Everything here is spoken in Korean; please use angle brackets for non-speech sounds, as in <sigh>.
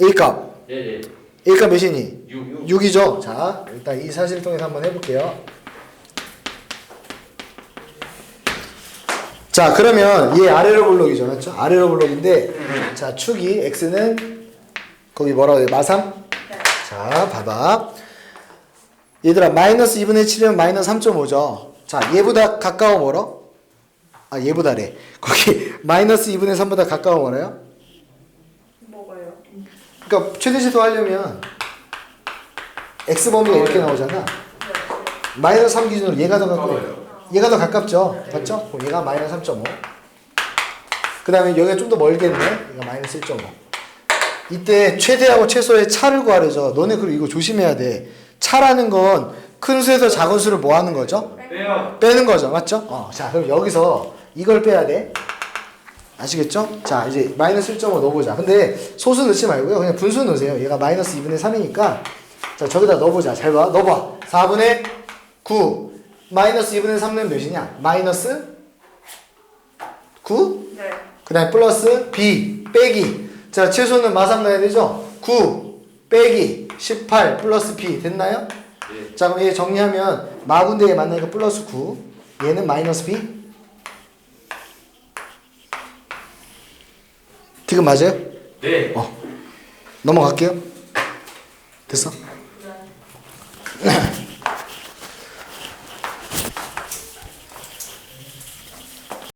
A값. 예, 예. A값 몇이니? 6. 6이죠. 자, 일단 이 사실을 통해서 한번 해볼게요. 자, 그러면 얘 아래로 블록이죠. 맞죠? 아래로 블록인데, 자, 축이 X는 거기 뭐라고 해요? 마삼? 자, 봐봐. 얘들아, 마이너스 2분의 7이면 마이너스 3.5죠. 자, 얘보다 가까워 멀어? 아, 얘보다래. 거기 <laughs> 마이너스 2분의 3보다 가까워 멀어요? 그러니까 최대 시도 하려면 x 범위 가 이렇게 나오잖아. 마이너스 3 기준으로 얘가 더 가까워요. 얘가 더 가깝죠. 맞죠? 그럼 얘가 마이너스 3.5. 그 다음에 여기가 좀 더 멀겠네. 얘가 마이너스 1.5. 이때 최대하고 최소의 차를 구하려죠. 너네 그리고 이거 조심해야 돼. 차라는 건 큰 수에서 작은 수를 뭐 하는 거죠? 빼요. 빼는 거죠. 맞죠? 어, 자, 그럼 여기서 이걸 빼야 돼. 아시겠죠? 자, 이제 마이너스 1.5 넣어보자. 근데 소수 넣지 말고요. 그냥 분수 넣으세요. 얘가 마이너스 2분의 3이니까. 자, 저기다 넣어보자. 잘 봐. 넣어봐. 4분의 9. 마이너스 2분의 3는 몇이냐? 마이너스 9? 네. 그 다음에 플러스 B 빼기. 자, 최소는 마삼 넣어야 되죠? 9 빼기 18 플러스 B 됐나요? 예. 자, 그럼 얘 정리하면 마군데 얘 만나니까 플러스 9. 얘는 마이너스 B. 지금 맞아요? 네. 어. 넘어갈게요. 됐어?